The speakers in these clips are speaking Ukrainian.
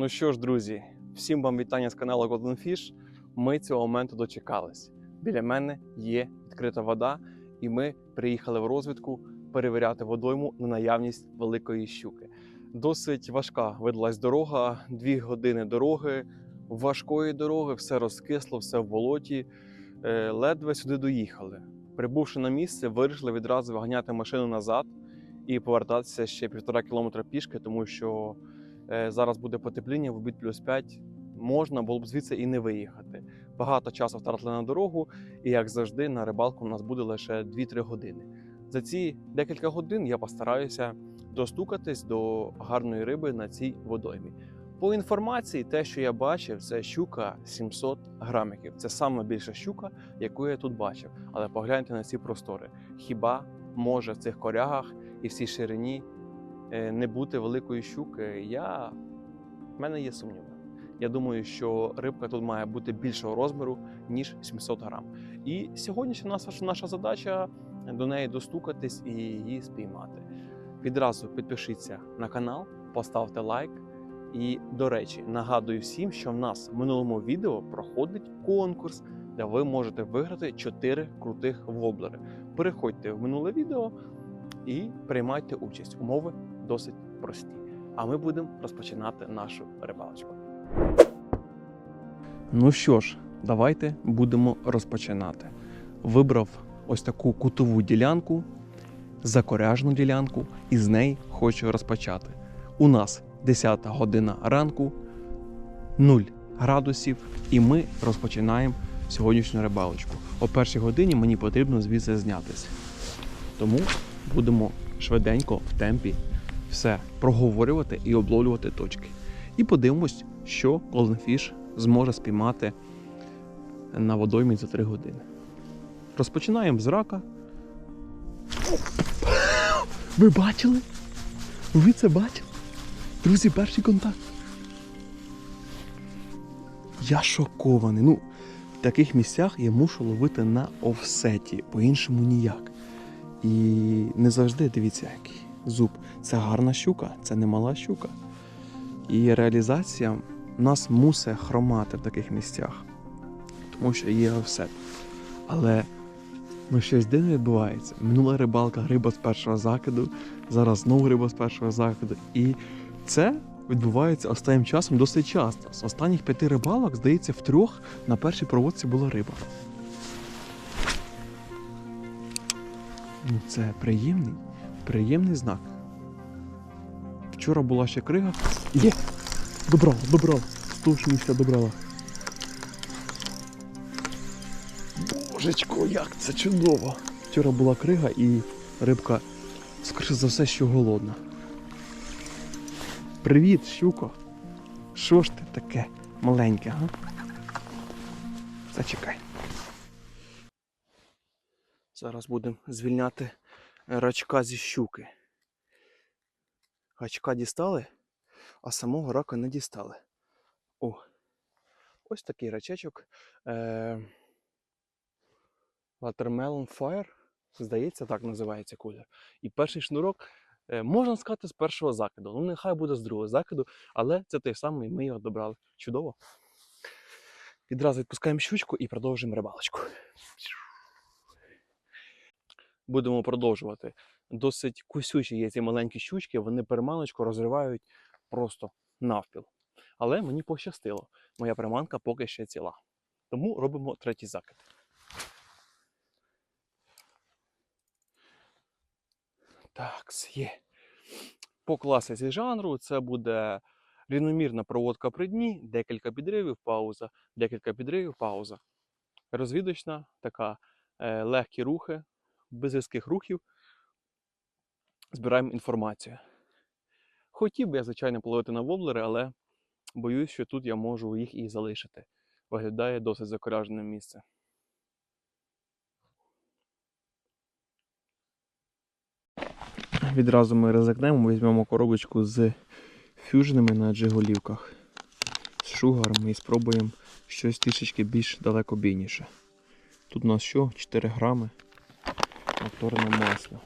Ну що ж, друзі, всім вам вітання з каналу Golden Fish. Ми цього моменту дочекались. Біля мене є відкрита вода, і ми приїхали в розвідку перевіряти водойму на наявність великої щуки. Досить важка видалась дорога, дві години дороги, важкої дороги, все розкисло, все в болоті. Е, Ледве сюди доїхали. Прибувши на місце, вирішили відразу виганяти машину назад і повертатися ще півтора кілометра пішки, тому що Зараз буде потепління в обід плюс 5. Можна було б звідси і не виїхати. Багато часу втратили на дорогу, і як завжди, на рибалку у нас буде лише 2-3 години. За ці декілька годин я постараюся достукатись до гарної риби на цій водоймі. По інформації, те, що я бачив, це щука 700 грамиків. Це саме більша щука, яку я тут бачив. Але погляньте на ці простори. Хіба може в цих корягах і в цій ширині е, не бути великої щуки, я... в мене є сумніви. Я думаю, що рибка тут має бути більшого розміру, ніж 700 грам. І сьогоднішня наша, наша задача до неї достукатись і її спіймати. Відразу підпишіться на канал, поставте лайк. І, до речі, нагадую всім, що в нас в минулому відео проходить конкурс, де ви можете виграти 4 крутих воблери. Переходьте в минуле відео і приймайте участь. Умови досить прості. А ми будемо розпочинати нашу рибалочку. Ну що ж, давайте будемо розпочинати. Вибрав ось таку кутову ділянку, закоряжну ділянку, і з неї хочу розпочати. У нас 10 година ранку, 0 градусів, і ми розпочинаємо сьогоднішню рибалочку. О першій годині мені потрібно звідси знятися. Тому будемо швиденько в темпі все проговорювати і обловлювати точки. І подивимось, що Fish зможе спіймати на водоймі за 3 години. Розпочинаємо з рака. Ви бачили? Ви це бачили? Друзі, перший контакт. Я шокований. Ну, в таких місцях я мушу ловити на офсеті, по-іншому ніяк. І не завжди дивіться, який зуб. Це гарна щука, це не мала щука. І реалізація нас мусить хромати в таких місцях, тому що є офсет. Але ну, щось дивне відбувається. Минула рибалка, риба з першого закиду, зараз знову риба з першого закиду. І це відбувається останнім часом досить часто. З останніх п'яти рибалок, здається, в трьох на першій проводці була риба. Ну, це приємний, приємний знак. Вчора була ще крига. Є! Добрала, добрала. 160 добрала. Божечко, як це чудово! Вчора була крига і рибка, скоріше за все, що голодна. Привіт, щуко! Що ж ти таке маленьке, га? Зачекай. Зараз будемо звільняти рачка зі щуки. Гачка дістали, а самого рака не дістали. О, ось такий рачечок. Е- Watermelon Fire, здається, так називається колір. І перший шнурок, е, можна сказати, з першого закиду. Ну, нехай буде з другого закиду, але це той самий, ми його добрали. Чудово. Відразу відпускаємо щучку і продовжуємо рибалочку. Будемо продовжувати. Досить кусючі є ці маленькі щучки, вони приманочку розривають просто навпіл. Але мені пощастило. Моя приманка поки ще ціла. Тому робимо третій закид. Так, є. По класиці жанру це буде рівномірна проводка при дні, декілька підривів, пауза, декілька підривів, пауза. Розвідочна, така е, легкі рухи, без різких рухів. Збираємо інформацію. Хотів би я, звичайно, половити на воблери, але боюсь, що тут я можу їх і залишити. Виглядає досить закоряжене місце. Відразу ми ризикнемо, візьмемо коробочку з фюжнами на джиголівках, з шугарами і спробуємо щось трішечки більш далекобійніше. Тут у нас що? 4 грами моторне масло.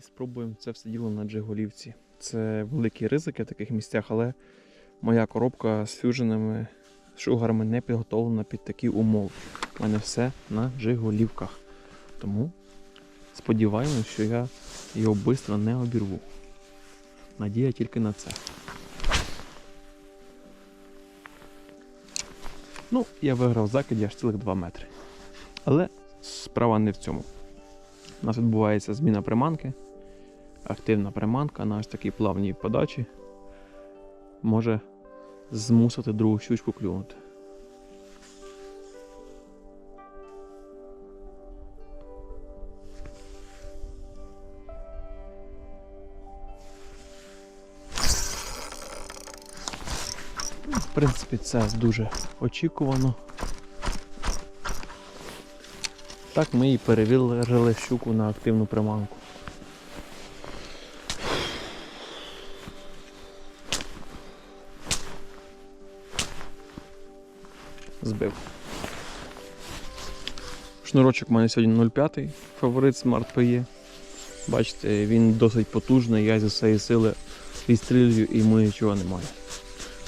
І спробуємо це все діло на джиголівці. Це великі ризики в таких місцях, але моя коробка з фюженими шугарами не підготовлена під такі умови. У мене все на жиголівках. Тому сподіваємось, що я його швидко не обірву. Надія тільки на це. Ну, я виграв закиді аж цілих 2 метри. Але справа не в цьому. У нас відбувається зміна приманки. Активна приманка на ось такій плавній подачі може змусити другу щучку клюнути. В принципі, це дуже очікувано. Так ми і перевірили щуку на активну приманку. Збив. Шнурочок у мене сьогодні 0,5, фаворит Smart PE. Бачите, він досить потужний, я зі своєї сили відстрілюю і йому нічого немає.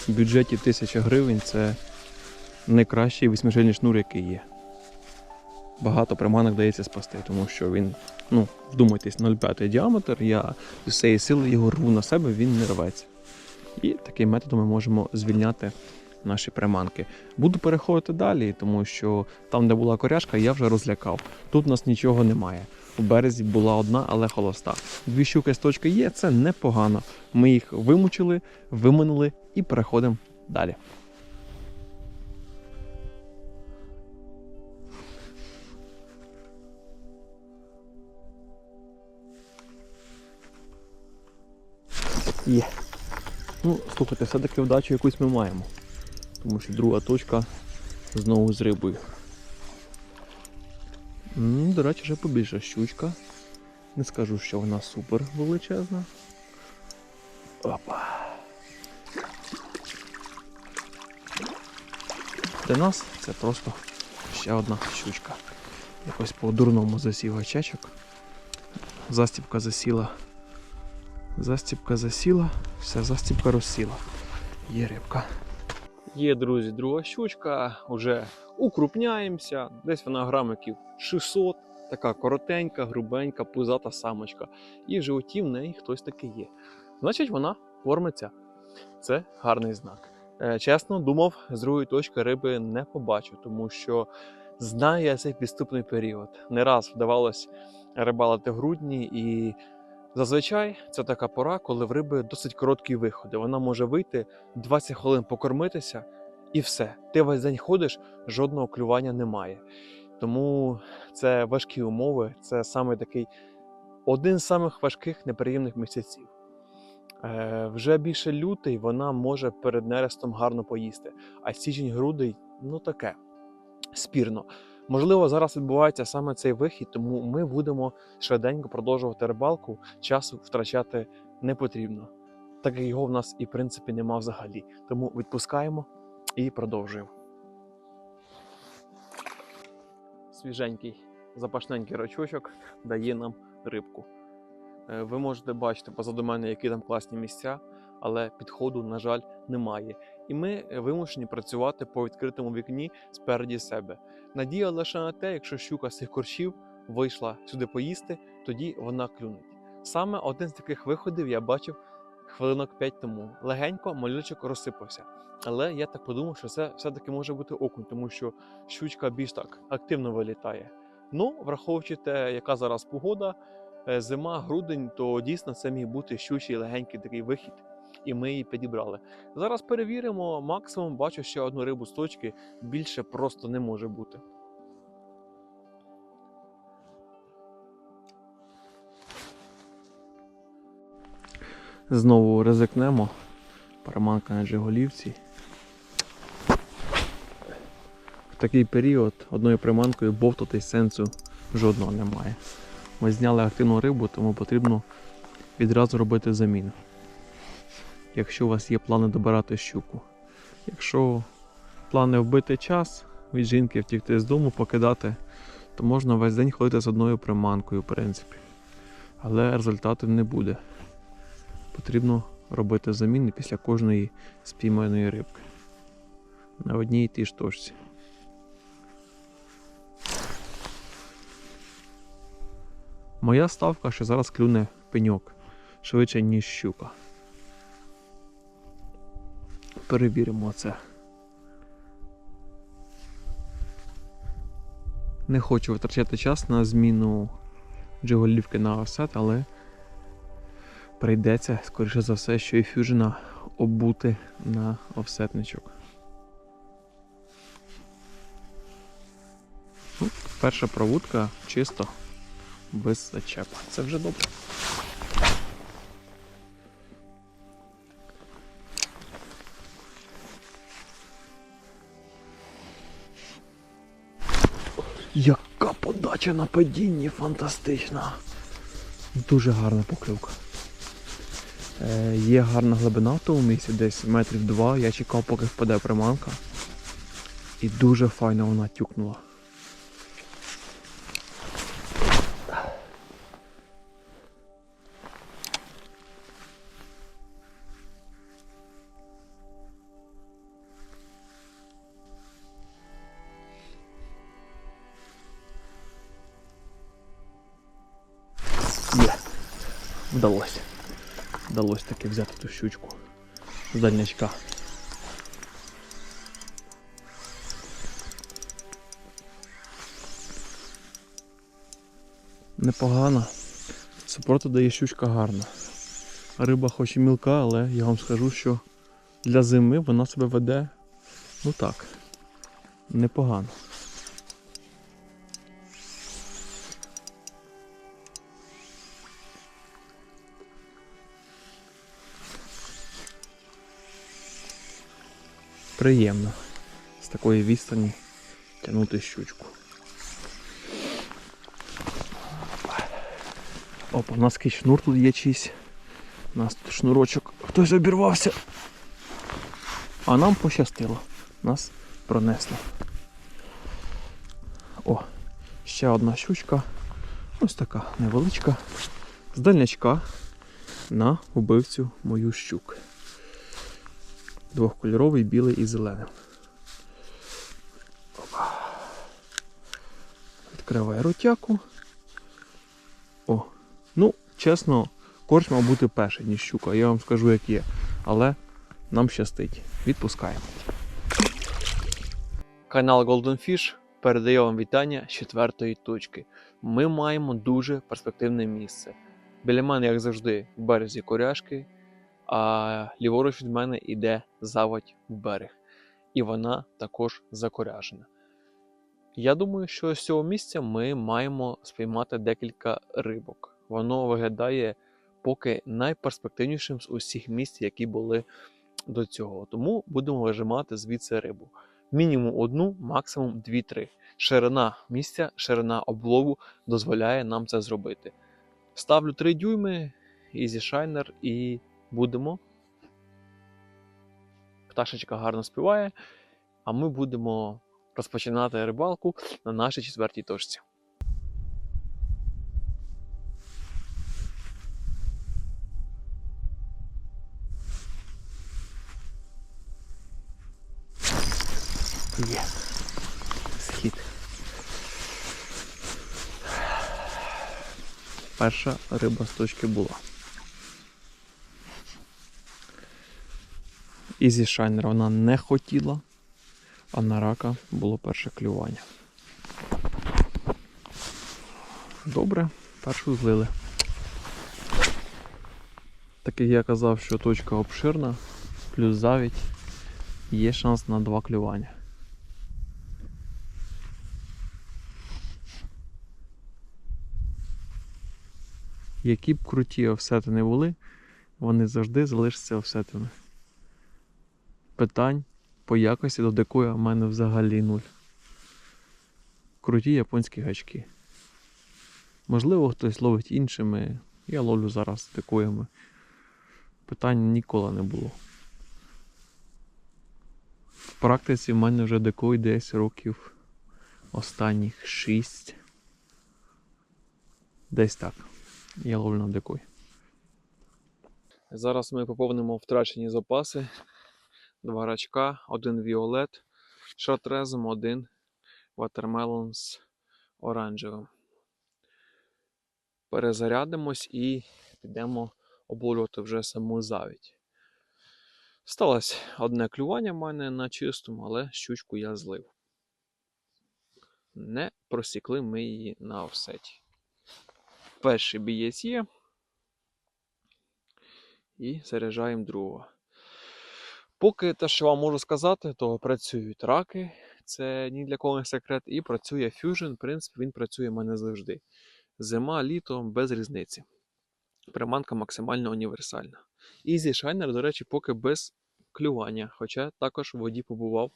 В бюджеті 1000 гривень це найкращий восьмижильний шнур, який є. Багато приманок дається спасти, тому що він, ну, вдумайтесь, 0,5 діаметр, я з усієї сили його рву на себе, він не рветься. І таким методом ми можемо звільняти наші приманки. Буду переходити далі, тому що там, де була коряшка, я вже розлякав. Тут у нас нічого немає. У березі була одна, але холоста. Дві щуки з точки є, це непогано. Ми їх вимучили, виминули і переходимо далі. Є. Ну, слухайте, все-таки вдачу якусь ми маємо. Тому що друга точка знову з рибою. М, До речі, вже побільша щучка. Не скажу, що вона супер величезна. Опа. Для нас це просто ще одна щучка. Якось по-дурному засів гачечок. Застіпка засіла. Застіпка засіла, все, застіпка розсіла. Є рибка. Є, друзі, друга щучка, вже укрупняємося. Десь вона грамиків 600, така коротенька, грубенька, пузата самочка. І в животі в неї хтось таки є. Значить, вона кормиться. Це гарний знак. Е, Чесно, думав, з другої точки риби не побачу, тому що знаю я цей підступний період. Не раз вдавалось рибалити грудні і Зазвичай це така пора, коли в риби досить короткі виходи. Вона може вийти 20 хвилин покормитися, і все. Ти весь день ходиш, жодного клювання немає. Тому це важкі умови, це саме такий один з самих важких неприємних місяців. Е, вже більше лютий вона може перед нерестом гарно поїсти, а січень грудий ну таке спірно. Можливо, зараз відбувається саме цей вихід, тому ми будемо швиденько продовжувати рибалку. Часу втрачати не потрібно, так як його в нас і в принципі нема взагалі. Тому відпускаємо і продовжуємо. Свіженький, запашненький рачочок дає нам рибку. Е, Ви можете бачити позаду мене, які там класні місця, але підходу, на жаль, немає. І ми е, вимушені працювати по відкритому вікні спереді себе. Надія лише на те, якщо щука з цих корчів вийшла сюди поїсти, тоді вона клюнеть. Саме один з таких виходів я бачив хвилинок 5 тому. Легенько малючок розсипався. Але я так подумав, що це все-таки може бути окунь, тому що щучка більш так активно вилітає. Ну, враховуючи те, яка зараз погода, е, зима, грудень, то дійсно це міг бути щучий легенький такий вихід, і ми її підібрали. Зараз перевіримо, максимум бачу ще одну рибу з точки, більше просто не може бути. Знову ризикнемо. Приманка на Джиголівці. В такий період одною приманкою бовтати сенсу жодного немає. Ми зняли активну рибу, тому потрібно відразу робити заміну. Якщо у вас є плани добирати щуку. Якщо плани вбити час, від жінки втікти з дому, покидати, то можна весь день ходити з одною приманкою, в принципі. Але результатів не буде. Потрібно робити заміни після кожної спійманої рибки. На одній і тій ж точці. Моя ставка, що зараз клюне пеньок швидше, ніж щука. Перевіримо це. Не хочу витрачати час на зміну джиголівки на офсет, але прийдеться, скоріше за все, що і фюжена обути на офсетничок. Ну, перша проводка чисто без зачепа. Це вже добре. Подача на падінні фантастична. Дуже гарна покльовка. Е, є гарна глибина в тому місці, десь метрів два. Я чекав, поки впаде приманка. І дуже файно вона тюкнула. Щучку з дальнячка. Непогано. Супроти дає щучка гарна. Риба хоч і мілка, але я вам скажу, що для зими вона себе веде ну так. Непогано. Приємно з такої відстані тягнути щучку. Опа, у нас якийсь шнур тут є чийсь. У нас тут шнурочок. Хтось обірвався. А нам пощастило. Нас пронесло. О, ще одна щучка. Ось така невеличка. З дальнячка на убивцю мою щуку. Двохкольоровий, білий і зелений. Опа. Відкриває ротяку. О, ну, чесно, корч мав бути перший, ніж щука, я вам скажу, як є. Але нам щастить. Відпускаємо. Канал Golden Fish передає вам вітання з четвертої точки. Ми маємо дуже перспективне місце. Біля мене, як завжди, в березі коряшки, а ліворуч від мене йде заводь в берег. І вона також закоряжена. Я думаю, що з цього місця ми маємо спіймати декілька рибок. Воно виглядає поки найперспективнішим з усіх місць, які були до цього. Тому будемо вижимати звідси рибу. Мінімум одну, максимум дві-три. Ширина місця, ширина облову дозволяє нам це зробити. Ставлю 3 дюйми, Easy Shiner і будемо. Пташечка гарно співає, а ми будемо розпочинати рибалку на нашій четвертій точці. Є. Схід. Перша риба з точки була. Ізі Шайнер вона не хотіла, а на рака було перше клювання. Добре, першу злили. Так як я казав, що точка обширна, плюс завідь, є шанс на два клювання. Які б круті офсети не були, вони завжди залишаться офсетами. Питань по якості до декоя в мене взагалі нуль. Круті японські гачки. Можливо, хтось ловить іншими. Я ловлю зараз декоями. Питань ніколи не було. В практиці в мене вже декой десь років останніх 6. Десь так. Я ловлю на декой. Зараз ми поповнимо втрачені запаси. Два рачка, один віолет, шатрезом, один ватермелон з оранжевим. Перезарядимось і підемо обловлювати вже саму завідь. Сталося одне клювання в мене на чистому, але щучку я злив. Не просікли ми її на офсеті. Перший бієць є. І заряджаємо другого. Поки те, що вам можу сказати, то працюють раки, це ні для кого не секрет, і працює Fusion. В принципі, він працює в мене завжди. Зима, літо без різниці. Приманка максимально універсальна. Easy Shiner, до речі, поки без клювання, хоча також в воді побував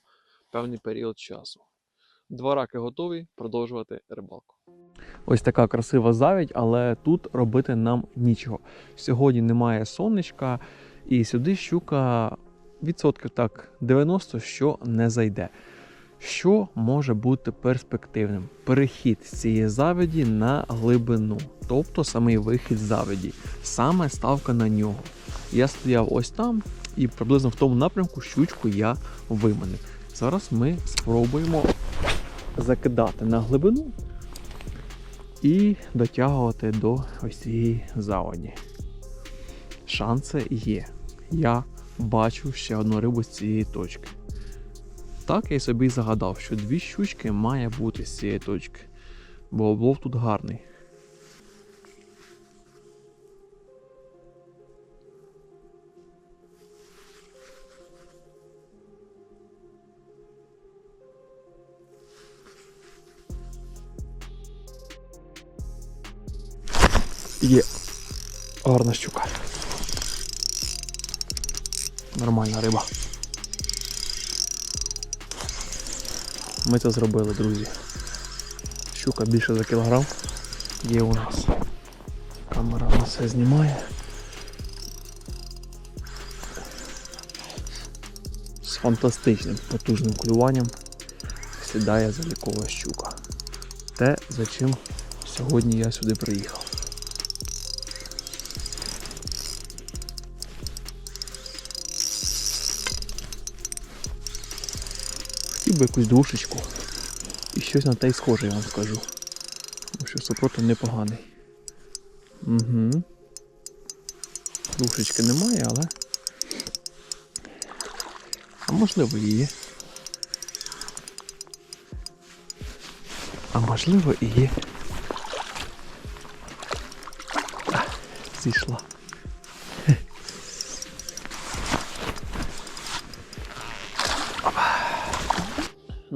певний період часу. Два раки готові продовжувати рибалку. Ось така красива завідь, але тут робити нам нічого. Сьогодні немає сонечка, і сюди щука відсотків так 90, що не зайде. Що може бути перспективним? Перехід з цієї завіді на глибину, тобто самий вихід з завіді, саме ставка на нього. Я стояв ось там, і приблизно в тому напрямку щучку я виманив. Зараз ми спробуємо закидати на глибину і дотягувати до ось цієї заводі. Шанси є. Я бачу ще одну рибу з цієї точки. Так я собі загадав, що дві щучки має бути з цієї точки, бо облов тут гарний. Є гарна щука. Нормальна риба. Ми це зробили, друзі. Щука більше за кілограм є у нас. Камера у нас все знімає. З фантастичним потужним клюванням сідає залікова щука. Те, за чим сьогодні я сюди приїхав. Би якусь душечку. І щось на те й схоже, я вам скажу. Тому що супротив непоганий. Угу. Душечки немає, але. А можливо і є. А можливо і є. А, зійшла.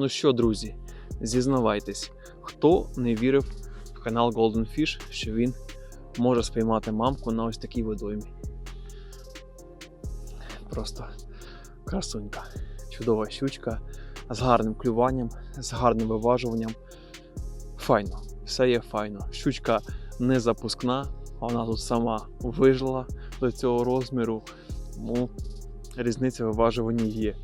Ну що, друзі, зізнавайтесь, хто не вірив в канал Golden Fish, що він може спіймати мамку на ось такій водоймі. Просто красунька, чудова щучка з гарним клюванням, з гарним виважуванням. Файно, все є файно. Щучка не запускна, вона тут сама вижила до цього розміру, тому різниця в виважуванні є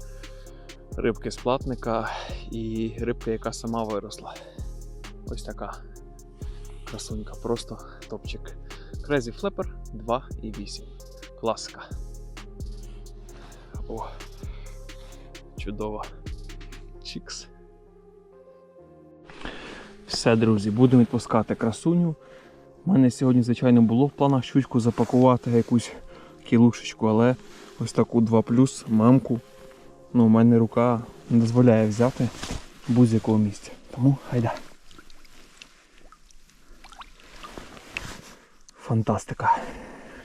рибки з платника і рибка, яка сама виросла. Ось така красунька, просто топчик. Crazy Flapper 2,8. Класика. О, чудово. Чікс. Все, друзі, будемо відпускати красуню. У мене сьогодні, звичайно, було в планах щучку запакувати якусь кілушечку, але ось таку 2 мамку ну, у мене рука не дозволяє взяти будь-якого місця. Тому хайда. Фантастика.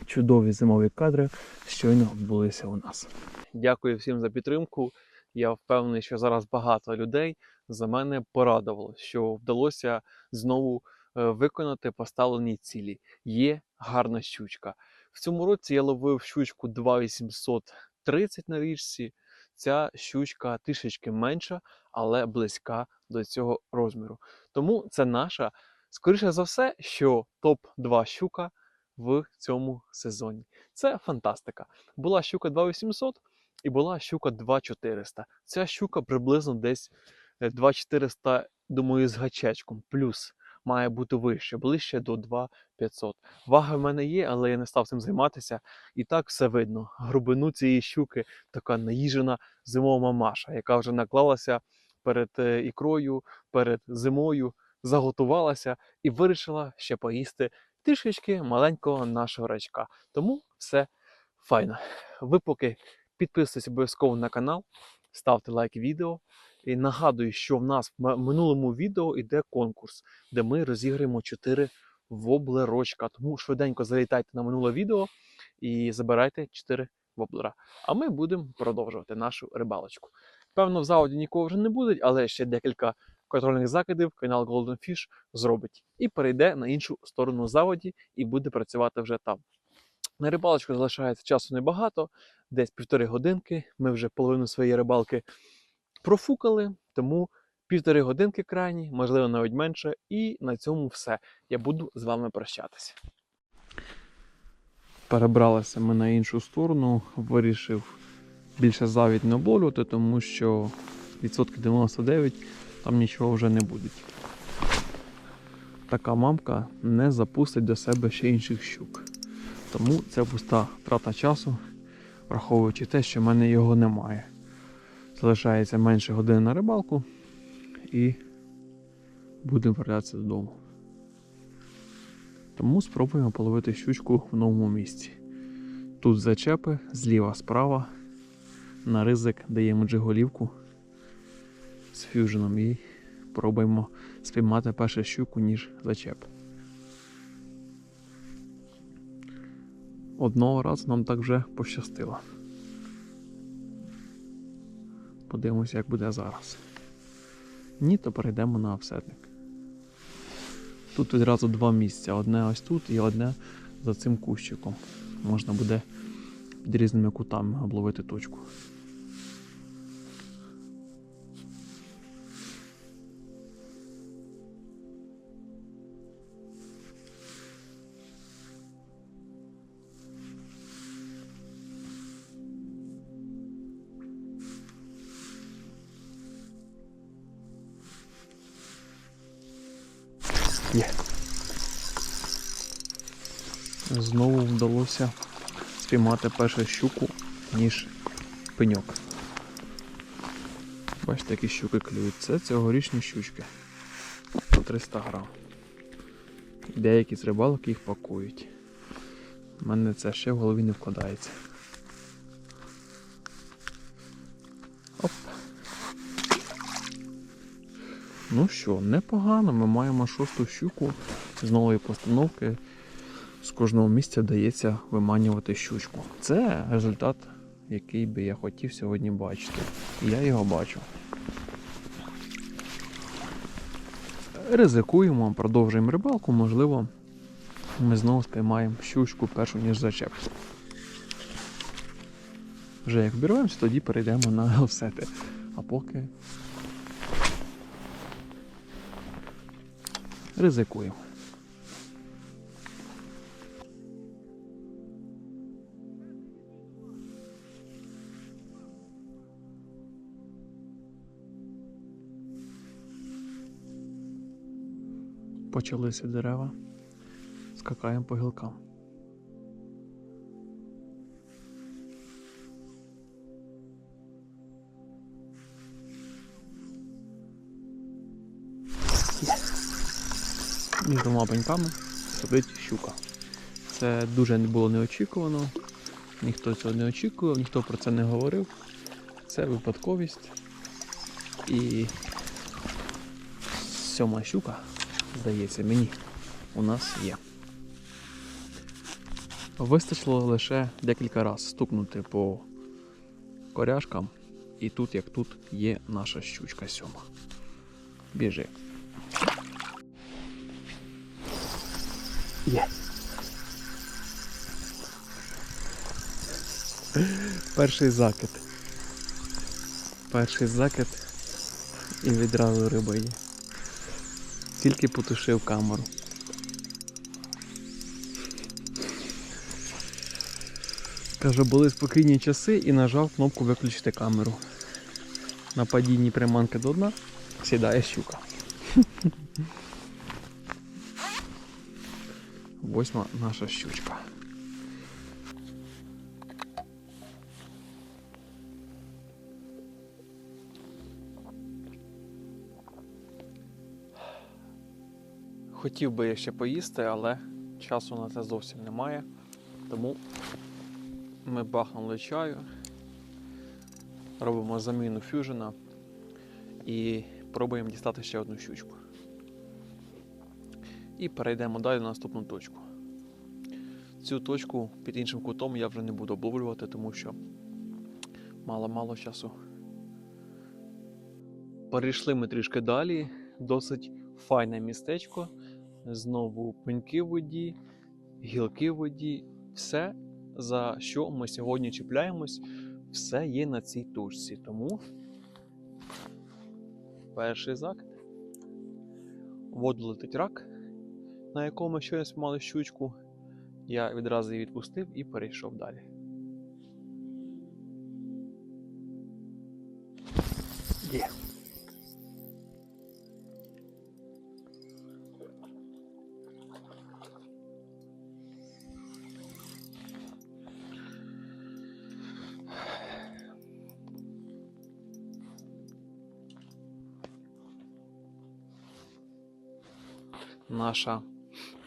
Чудові зимові кадри щойно відбулися у нас. Дякую всім за підтримку. Я впевнений, що зараз багато людей за мене порадувало, що вдалося знову е, виконати поставлені цілі. Є гарна щучка. В цьому році я ловив щучку 2830 на річці. Ця щучка трішечки менша, але близька до цього розміру. Тому це наша, скоріше за все, що топ-2 щука в цьому сезоні. Це фантастика. Була щука 2800 і була щука 2400. Ця щука приблизно десь е, 2400, думаю, з гачечком. Плюс має бути вище, ближче до 2500. Вага в мене є, але я не став цим займатися. І так все видно. Грубину цієї щуки така наїжена зимова мамаша, яка вже наклалася перед е, ікрою, перед зимою, заготувалася і вирішила ще поїсти трішечки маленького нашого рачка. Тому все файно. Ви поки підписуйтесь обов'язково на канал, ставте лайк відео. І нагадую, що в нас в минулому відео йде конкурс, де ми розіграємо 4 воблерочка. Тому швиденько залітайте на минуле відео і забирайте 4 воблера. А ми будемо продовжувати нашу рибалочку. Певно, в заводі нікого вже не буде, але ще декілька контрольних закидів канал Golden Fish зробить і перейде на іншу сторону заводі і буде працювати вже там. На рибалочку залишається часу небагато, десь півтори годинки. Ми вже половину своєї рибалки профукали, тому півтори годинки крайні, можливо, навіть менше. І на цьому все. Я буду з вами прощатися. Перебралися ми на іншу сторону, вирішив більше завідь не обловлювати, тому що відсотки 99 там нічого вже не буде. Така мамка не запустить до себе ще інших щук. Тому це пуста трата часу, враховуючи те, що в мене його немає. Залишається менше години на рибалку і будемо вертатися додому. Тому спробуємо половити щучку в новому місці. Тут зачепи, зліва, справа. На ризик даємо джиголівку з фюженом і пробуємо спіймати першу щуку, ніж зачеп. Одного разу нам так вже пощастило. Подивимося, як буде зараз. Ні, то перейдемо на офсетник. Тут відразу два місця. Одне ось тут і одне за цим кущиком. Можна буде під різними кутами обловити точку. Є. Знову вдалося спіймати першу щуку, ніж пеньок. Бачите, які щуки клюють. Це цьогорічні щучки. По 300 грам. Деякі з рибалок їх пакують. У мене це ще в голові не вкладається. Ну що, непогано, ми маємо шосту щуку з нової постановки. З кожного місця вдається виманювати щучку. Це результат, який би я хотів сьогодні бачити. Я його бачу. Ризикуємо, продовжуємо рибалку, можливо, ми знову спіймаємо щучку першу, ніж зачеп. Вже як вбірвемося, тоді перейдемо на офсети. А поки ризикуємо. Почалися дерева. Скакаємо по гілкам. Між двома пеньками сидить щука. Це дуже було неочікувано. Ніхто цього не очікував, ніхто про це не говорив. Це випадковість. І сьома щука, здається, мені у нас є. Вистачило лише декілька разів стукнути по коряшкам, і тут, як тут, є наша щучка сьома. Біжи. Є. Перший закид. Перший закид і відразу риба є. Тільки потушив камеру. Каже, були спокійні часи і нажав кнопку виключити камеру. На падінні приманки до дна сідає щука. восьма наша щучка. Хотів би я ще поїсти, але часу на це зовсім немає. Тому ми бахнули чаю, робимо заміну фюжена і пробуємо дістати ще одну щучку. І перейдемо далі на наступну точку. Цю точку під іншим кутом я вже не буду обловлювати, тому що мало-мало часу. Перейшли ми трішки далі. Досить файне містечко. Знову пеньки в воді, гілки в воді. Все, за що ми сьогодні чіпляємось, все є на цій точці. Тому перший закид. Воду летить рак, на якому щойно спіймали щучку. Я відразу її відпустив і перейшов далі. Є. Наша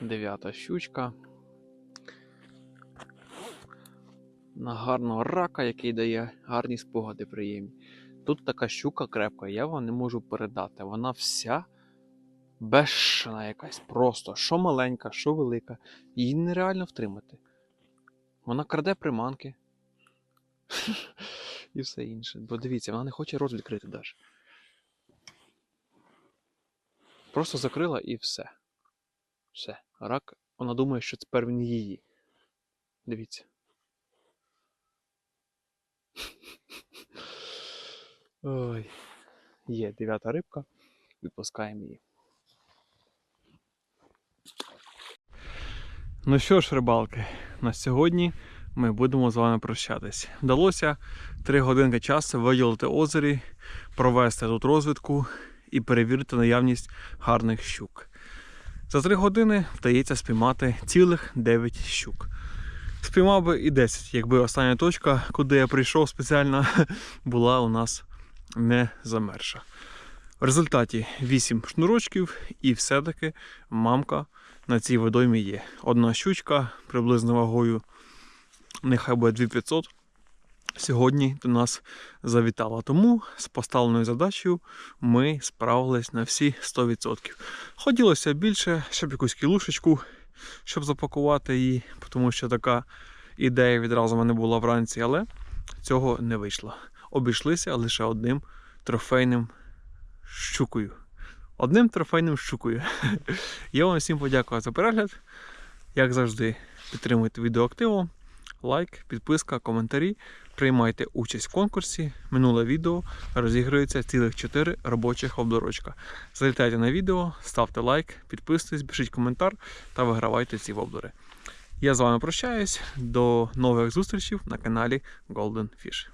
дев'ята щучка. На гарного рака, який дає гарні спогади приємні. Тут така щука крепка, я вам не можу передати. Вона вся безшена якась просто. Що маленька, що велика. Її нереально втримати. Вона краде приманки. І все інше. Бо дивіться, вона не хоче рот відкрити навіть. Просто закрила і все. Все. Рак, вона думає, що тепер він її. Дивіться. Ой. Є дев'ята рибка. Відпускаємо її. Ну що ж, рибалки, на сьогодні ми будемо з вами прощатись. Вдалося 3 годинки часу виділити озері, провести тут розвідку і перевірити наявність гарних щук. За 3 години вдається спіймати цілих 9 щук. Спіймав би і 10, якби остання точка, куди я прийшов спеціально, була у нас не замерша. В результаті 8 шнурочків, і все-таки мамка на цій водоймі є. Одна щучка приблизно вагою, нехай буде 2500. Сьогодні до нас завітала. Тому з поставленою задачею ми справились на всі 100%. Хотілося більше, щоб якусь кілушечку, щоб запакувати її, тому що така ідея відразу в мене була вранці, але цього не вийшло. Обійшлися лише одним трофейним щукою. Одним трофейним щукою. Я вам всім подякую за перегляд. Як завжди, підтримуйте відео активом. Лайк, підписка, коментарі. Приймайте участь в конкурсі. Минуле відео розігрується цілих 4 робочих обдорочка. Залітайте на відео, ставте лайк, підписуйтесь, пишіть коментар та вигравайте ці обдори. Я з вами прощаюсь. До нових зустрічей на каналі Golden Fish.